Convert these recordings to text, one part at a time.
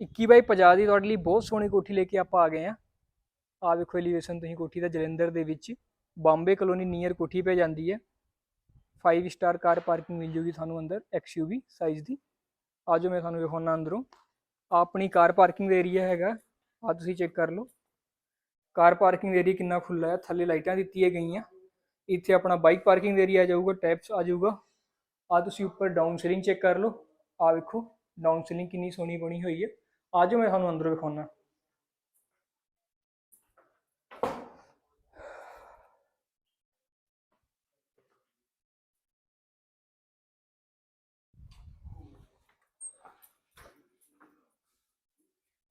21 ਬਾਈ 50 ਦੀ ਤੁਹਾਡੇ ਲਈ ਬਹੁਤ ਸੋਹਣੀ ਕੋਠੀ ਲੈ ਕੇ ਆਪਾਂ ਆ ਗਏ ਆ ਆ ਵੇਖੋ ਐਲੀਵੇਸ਼ਨ ਤੁਸੀਂ ਕੋਠੀ ਦਾ ਜਲੰਧਰ ਦੇ ਵਿੱਚ, ਬੰਬੇ ਕਲੋਨੀ ਨੀਅਰ ਕੋਠੀ ਪੈ ਜਾਂਦੀ ਹੈ। 5 ਸਟਾਰ ਕਾਰ ਪਾਰਕਿੰਗ ਮਿਲ ਜੂਗੀ ਤੁਹਾਨੂੰ ਅੰਦਰ ਐਕਸਯੂਵੀ ਸਾਈਜ਼ ਦੀ। ਆਜੋ ਮੈਂ ਤੁਹਾਨੂੰ ਵਿਖਾਉਣਾ ਅੰਦਰੋਂ। ਆਪਣੀ ਕਾਰ ਪਾਰਕਿੰਗ ਦਾ ਏਰੀਆ ਹੈਗਾ ਆ ਤੁਸੀਂ ਚੈੱਕ ਕਰ ਲਓ। ਕਾਰ ਪਾਰਕਿੰਗ ਏਰੀਆ ਕਿੰਨਾ ਖੁੱਲਾ ਹੈ, ਥੱਲੇ ਲਾਈਟਾਂ ਦਿੱਤੀਆਂ ਗਈਆਂ। ਇੱਥੇ ਆਪਣਾ ਬਾਈਕ ਪਾਰਕਿੰਗ ਏਰੀਆ ਆ ਜਾਊਗਾ ਟੈਪਸ ਆ ਜਾਊਗਾ। ਆ ਤੁਸੀਂ ਉੱਪਰ ਡਾਊਨ ਸੀਲਿੰਗ ਚੈੱਕ ਕਰ ਲਓ। ਆ ਵੇਖੋ ਡਾਊਨ ਸੀਲਿੰਗ ਕਿੰਨੀ ਸੋਹਣੀ ਬਣੀ ਹੋਈ ਹੈ। ਆਜੋ ਮੈਂ ਤੁਹਾਨੂੰ ਅੰਦਰ ਵਿਖਾਉਣਾ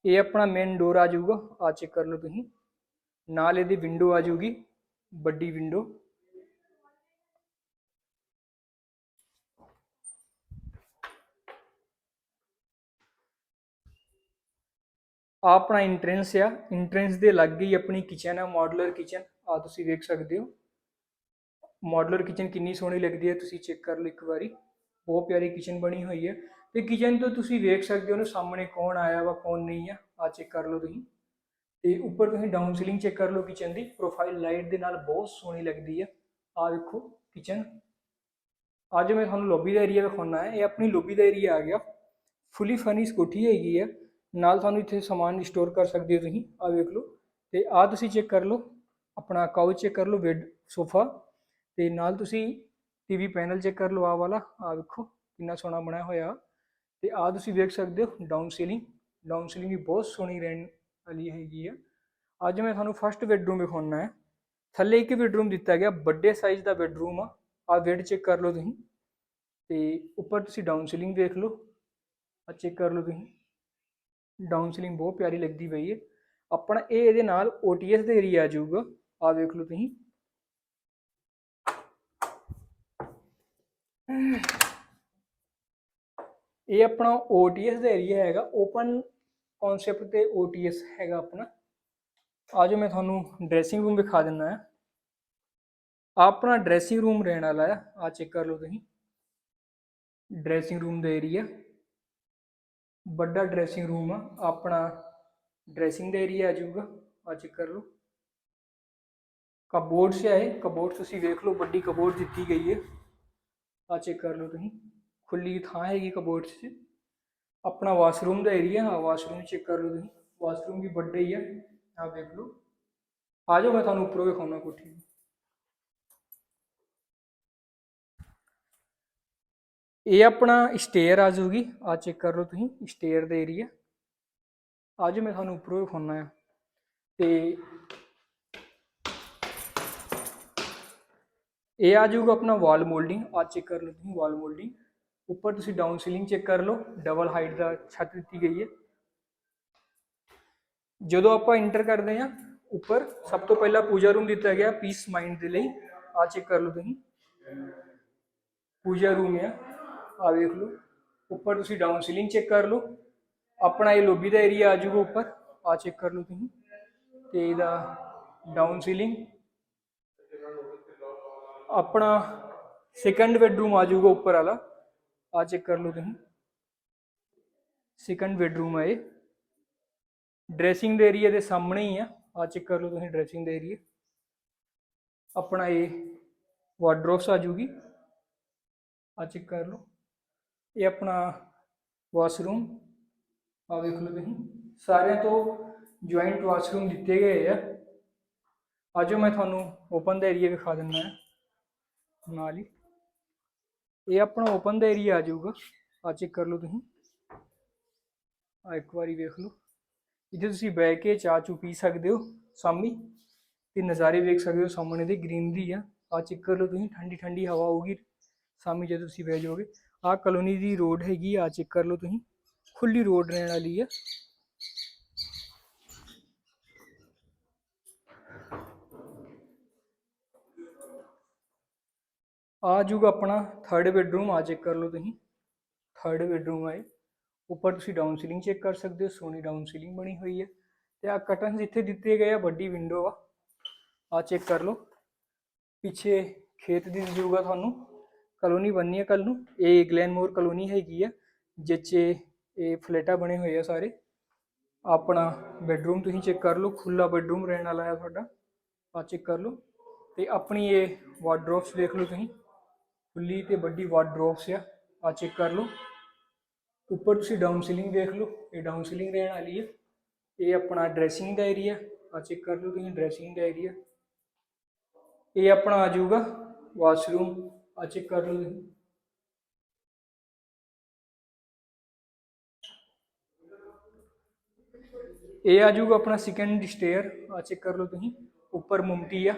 ਇਹ ਆਪਣਾ ਮੇਨ ਡੋਰ ਆ ਜਾਊਗਾ। ਆ ਚੈੱਕ ਕਰ ਲਓ ਤੁਸੀਂ। ਨਾਲ ਇਹਦੀ ਵਿੰਡੋ ਆ ਜਾਊਗੀ। ਵੱਡੀ ਵਿੰਡੋ ਆ ਆਪਣਾ ਇੰਟਰੈਂਸ ਆ। ਇੰਟਰੈਂਸ ਦੇ ਲੱਗੇ ਹੀ ਆਪਣੀ ਕਿਚਨ ਆ ਮਾਡੂਲਰ ਕਿਚਨ ਆ ਤੁਸੀਂ ਵੇਖ ਸਕਦੇ ਹੋ। ਮਾਡੂਲਰ ਕਿਚਨ ਕਿੰਨੀ ਸੋਹਣੀ ਲੱਗਦੀ ਹੈ, ਤੁਸੀਂ ਚੈੱਕ ਕਰ ਲਓ ਇੱਕ ਵਾਰੀ। ਬਹੁਤ ਪਿਆਰੀ ਕਿਚਨ ਬਣੀ ਹੋਈ ਹੈ। ਤੇ ਕਿਚਨ ਤੋਂ ਤੁਸੀਂ ਵੇਖ ਸਕਦੇ ਹੋ ਨਾ, ਸਾਹਮਣੇ ਕੌਣ ਆਇਆ ਵਾ, ਕੌਣ ਨਹੀਂ ਆ। ਆ ਚੈੱਕ ਕਰ ਲਓ ਤੁਸੀਂ। ਤੇ ਉੱਪਰ ਤੁਸੀਂ ਡਾਊਨ ਸੀਲਿੰਗ ਚੈੱਕ ਕਰ ਲਓ ਕਿਚਨ ਦੀ। ਪ੍ਰੋਫਾਈਲ ਲਾਈਟ ਦੇ ਨਾਲ ਬਹੁਤ ਸੋਹਣੀ ਲੱਗਦੀ ਹੈ ਆ ਵੇਖੋ ਕਿਚਨ ਅੱਜ ਮੈਂ ਤੁਹਾਨੂੰ ਲੋਬੀ ਦਾ ਏਰੀਆ ਵਿਖਾਉਣਾ ਹੈ। ਇਹ ਆਪਣੀ ਲੋਬੀ ਦਾ ਏਰੀਆ ਆ ਗਿਆ। ਫੁੱਲੀ ਫਰਨਿਸ਼ ਕੋਠੀ ਹੈਗੀ ਹੈ ਨਾਲ ਤੁਹਾਨੂੰ ਇੱਥੇ ਸਮਾਨ ਸਟੋਰ ਕਰ ਸਕਦੇ ਹੋ ਤੁਸੀਂ। ਆ ਵੇਖ ਲਓ। ਤੇ ਆ ਤੁਸੀਂ ਚੈੱਕ ਕਰ ਲਓ। ਆਪਣਾ ਕਾਊਚ ਚੈੱਕ ਕਰ ਲਓ ਬੈੱਡ ਸੋਫਾ ਤੇ ਨਾਲ ਤੁਸੀਂ ਟੀਵੀ ਪੈਨਲ ਚੈੱਕ ਕਰ ਲਓ ਆ ਵਾਲਾ। ਆ ਵੇਖੋ, ਕਿੰਨਾ ਸੋਹਣਾ ਬਣਿਆ ਹੋਇਆ। ਤੇ ਆ ਤੁਸੀਂ ਵੇਖ ਸਕਦੇ ਹੋ ਡਾਊਨ ਸੀਲਿੰਗ ਡਾਊਨ ਸੀਲਿੰਗ ਵੀ ਬਹੁਤ ਸੋਹਣੀ ਰਹਿਣ ਵਾਲੀ ਹੈਗੀ ਆ। ਅੱਜ ਮੈਂ ਤੁਹਾਨੂੰ ਫਸਟ ਬੈੱਡਰੂਮ ਵਿਖਾਉਣਾ ਹੈ। ਥੱਲੇ ਇੱਕ ਬੈੱਡਰੂਮ ਦਿੱਤਾ ਗਿਆ, ਵੱਡੇ ਸਾਈਜ਼ ਦਾ ਬੈੱਡਰੂਮ ਆ। ਆ ਬੈੱਡ ਚੈੱਕ ਕਰ ਲਓ ਤੁਸੀਂ। ਤੇ ਉੱਪਰ ਤੁਸੀਂ ਡਾਊਨ ਸੀਲਿੰਗ ਦੇਖ ਲਓ। ਆ ਚੈੱਕ ਕਰ ਲਓ ਤੁਸੀਂ। ਡਾਊਨ ਸੀਲਿੰਗ ਬਹੁਤ ਪਿਆਰੀ ਲੱਗਦੀ ਪਈ ਹੈ ਆਪਣਾ ਇਹ ਇਹਦੇ ਨਾਲ OTS ਦਾ ਏਰੀਆ ਆ ਜਾਊਗਾ ਆ ਵੇਖ ਲਓ ਤੁਸੀਂ। ਇਹ ਆਪਣਾ OTS ਦਾ ਏਰੀਆ ਹੈਗਾ। ਓਪਨ ਕਨਸੈਪਟ ਤੇ OTS ਹੈਗਾ ਆਪਣਾ। ਆਜੋ ਮੈਂ ਤੁਹਾਨੂੰ ਡਰੈਸਿੰਗ ਰੂਮ ਵਿਖਾ ਦਿੰਦਾ ਹੈ। ਆਪਣਾ ਡਰੈਸਿੰਗ ਰੂਮ ਰਹਿਣ ਵਾਲਾ ਹੈ ਆ ਚੈੱਕ ਕਰ ਲਓ ਤੁਸੀਂ। ਡਰੈਸਿੰਗ ਰੂਮ ਦਾ ਏਰੀਆ ਵੱਡਾ ਡਰੈਸਿੰਗ ਰੂਮ ਆ, ਆਪਣਾ ਡਰੈਸਿੰਗ ਦਾ ਏਰੀਆ ਆ ਜਾਊਗਾ ਆ ਚੈੱਕ ਕਰ ਲਓ। ਕਬੋਰਡਸ ਸੇ ਆਏ ਕਬੋਰਡ ਤੁਸੀਂ ਵੇਖ ਲਓ, ਵੱਡੀ ਕਬੋਰਡ ਦਿੱਤੀ ਗਈ ਹੈ। ਆ ਚੈੱਕ ਕਰ ਲਓ ਤੁਸੀਂ, ਖੁੱਲੀ ਥਾਂ ਹੈਗੀ ਕਬੋਰਡ 'ਚ। ਆਪਣਾ ਵਾਸ਼ਰੂਮ ਦਾ ਏਰੀਆ ਆ ਵਾਸ਼ਰੂਮ ਚੈੱਕ ਕਰ ਲਓ ਤੁਸੀਂ। ਵਾਸ਼ਰੂਮ ਵੀ ਵੱਡਾ ਹੀ ਆ ਆ ਵੇਖ ਲਓ। ਆ ਜਾਓ ਮੈਂ ਤੁਹਾਨੂੰ ਉੱਪਰੋਂ ਵਿਖਾਉਣਾ ਕੋਠੀ ਇਹ ਆਪਣਾ ਸਟੇਅਰ ਆ ਜਾਊਗੀ। ਆ ਚੈੱਕ ਕਰ ਲਓ ਤੁਸੀਂ ਸਟੇਅਰ ਦੇ ਏਰੀਆ ਅੱਜ ਮੈਂ ਤੁਹਾਨੂੰ ਉੱਪਰੋਂ ਵਿਖਾਉਣਾ ਹੈ ਤੇ ਇਹ ਆ ਜਾਊਗਾ ਆਪਣਾ ਵਾਲ ਮੋਲਡਿੰਗ ਆ ਚੈੱਕ ਕਰ ਲਓ ਤੁਸੀਂ ਵਾਲ ਮੋਲਡਿੰਗ ਉੱਪਰ ਤੁਸੀਂ ਡਾਊਨ ਸੀਲਿੰਗ ਚੈੱਕ ਕਰ ਲਓ। ਡਬਲ ਹਾਈਟ ਦਾ ਛੱਤ ਦਿੱਤੀ ਗਈ ਹੈ। ਜਦੋਂ ਆਪਾਂ ਇੰਟਰ ਕਰਦੇ ਹਾਂ, ਉੱਪਰ ਸਭ ਤੋਂ ਪਹਿਲਾਂ ਪੂਜਾ ਰੂਮ ਦਿੱਤਾ ਗਿਆ ਪੀਸ ਮਾਈਂਡ ਦੇ ਲਈ। ਆ ਚੈੱਕ ਕਰ ਲਓ ਤੁਸੀਂ। ਪੂਜਾ ਰੂਮ ਹੈ ਆ ਵੇਖ ਲਓ। ਉੱਪਰ ਤੁਸੀਂ ਡਾਊਨ ਸੀਲਿੰਗ ਚੈੱਕ ਕਰ ਲਓ। ਆਪਣਾ ਇਹ ਲੋਬੀ ਦਾ ਏਰੀਆ ਆ ਜਾਊਗਾ ਉੱਪਰ। ਆ ਚੈੱਕ ਕਰ ਲਓ ਤੁਸੀਂ। ਤੇ ਇਹਦਾ ਡਾਊਨ ਸੀਲਿੰਗ ਆਪਣਾ ਸੈਕੰਡ ਬੈਡਰੂਮ ਆ ਜਾਊਗਾ ਉੱਪਰ ਵਾਲਾ। ਆ ਚੈੱਕ ਕਰ ਲਓ ਤੁਸੀਂ। ਸੈਕੰਡ ਬੈਡਰੂਮ ਹੈ ਇਹ। ਡਰੈਸਿੰਗ ਦੇ ਏਰੀਆ ਦੇ ਸਾਹਮਣੇ ਹੀ ਆ। ਆ ਚੈੱਕ ਕਰ ਲਓ ਤੁਸੀਂ ਡਰੈਸਿੰਗ ਦੇ ਏਰੀਆ ਆਪਣਾ ਇਹ ਵਾਰਡਰੋਬਸ ਆ ਜੂਗੀ ਆ ਚੈੱਕ ਕਰ ਲਓ। ਇਹ ਆਪਣਾ ਵਾਸ਼ਰੂਮ ਆ ਵੇਖ ਲਓ ਤੁਸੀਂ। ਸਾਰਿਆਂ ਤੋਂ ਜੁਆਇੰਟ ਵਾਸ਼ਰੂਮ ਦਿੱਤੇ ਗਏ ਆ। ਆਜੋ ਮੈਂ ਤੁਹਾਨੂੰ ਓਪਨ ਦਾ ਏਰੀਆ ਵਿਖਾ ਦਿੰਦਾ ਹਾਂ। ਨਾਲ ਹੀ। ਇਹ ਆਪਣਾ ਓਪਨ ਦਾ ਏਰੀਆ ਆ ਜਾਊਗਾ। ਆ ਚੈੱਕ ਕਰ ਲਓ ਤੁਸੀਂ। ਆ ਇੱਕ ਵਾਰੀ ਵੇਖ ਲਓ। ਇੱਥੇ ਤੁਸੀਂ ਬਹਿ ਕੇ ਚਾਹ ਚੂ ਪੀ ਸਕਦੇ ਹੋ ਸਾਮੀ ਤੇ ਨਜ਼ਾਰੇ ਵੇਖ ਸਕਦੇ ਹੋ ਸਾਹਮਣੇ ਦੇ ਗ੍ਰੀਨਰੀ ਆ। ਆ ਚੈੱਕ ਕਰ ਲਓ ਤੁਸੀਂ। ਠੰਡੀ ਠੰਡੀ ਹਵਾ ਆਊਗੀ। ਸਾਮੀ ਜਦੋਂ ਤੁਸੀਂ ਬਹਿ ਜਾਓਗੇ। ਆ ਕਲੋਨੀ ਦੀ ਰੋਡ ਹੈਗੀ ਆ ਚੈੱਕ ਕਰ ਲਓ ਤੁਸੀਂ। ਖੁੱਲੀ ਰੋਡ ਰਹਿਣ ਵਾਲੀ ਆ। ਆ ਜਾਊਗਾ ਆਪਣਾ ਥਰਡ ਬੈਡਰੂਮ ਆ ਚੈੱਕ ਕਰ ਲਓ ਤੁਸੀਂ। ਥਰਡ ਬੈਡਰੂਮ ਹੈ ਉੱਪਰ ਤੁਸੀਂ ਡਾਊਨ ਸੀਲਿੰਗ ਚੈੱਕ ਕਰ ਸਕਦੇ ਹੋ, ਸੋਹਣੀ ਡਾਊਨ ਸੀਲਿੰਗ ਬਣੀ ਹੋਈ ਹੈ ਤੇ ਆ ਕਟਨ ਜਿੱਥੇ ਦਿੱਤੇ ਗਏ ਆ, ਵੱਡੀ ਵਿੰਡੋ ਆ। ਆ ਚੈੱਕ ਕਰ ਲਓ। ਪਿੱਛੇ ਖੇਤ ਦੀ ਜੂਗਾ ਤੁਹਾਨੂੰ। ਕਲੋਨੀ ਬਣਨੀ ਹੈ ਕੱਲ ਨੂੰ। ਇਹ ਗਲੈਨਮੋਰ ਕਲੋਨੀ ਹੈਗੀ ਆ, ਜਿੱਥੇ ਇਹ ਫਲੈਟਾਂ ਬਣੇ ਹੋਏ ਆ ਸਾਰੇ। ਆਪਣਾ ਬੈੱਡਰੂਮ ਤੁਸੀਂ ਚੈੱਕ ਕਰ ਲਓ ਖੁੱਲਾ ਬੈੱਡਰੂਮ ਰਹਿਣ ਵਾਲਾ ਹੈ ਤੁਹਾਡਾ। ਆ ਚੈੱਕ ਕਰ ਲਓ। ਤੇ ਆਪਣੀ ਇਹ ਵਾਰਡਰੋਬਸ ਦੇਖ ਲਓ ਤੁਸੀਂ। ਖੁੱਲੀ ਤੇ ਵੱਡੀ ਵਾਰਡਰੋਬਸ ਆ। ਆ ਚੈੱਕ ਕਰ ਲਓ। ਉੱਪਰ ਤੁਸੀਂ ਡਾਊਨ ਸੀਲਿੰਗ ਦੇਖ ਲਓ। ਇਹ ਡਾਊਨ ਸੀਲਿੰਗ ਰਹਿਣ ਵਾਲੀ ਹੈ ਇਹ ਆਪਣਾ ਡਰੈਸਿੰਗ ਦਾ ਏਰੀਆ ਆ ਚੈੱਕ ਕਰ ਲਓ ਤੁਸੀਂ ਡਰੈਸਿੰਗ ਦਾ ਏਰੀਆ ਇਹ ਆਪਣਾ ਆ ਜਾਊਗਾ। ਵਾਸ਼ਰੂਮ ਆ ਚੈੱਕ ਕਰ ਲਓ ਤੁਸੀਂ ਇਹ ਆ ਜਾਊਗਾ ਆਪਣਾ ਸੈਕੰਡ ਸਟੇਅਰ ਆ ਚੈੱਕ ਕਰ ਲਓ ਤੁਸੀਂ। ਉੱਪਰ ਮੁਮਟੀ ਆ।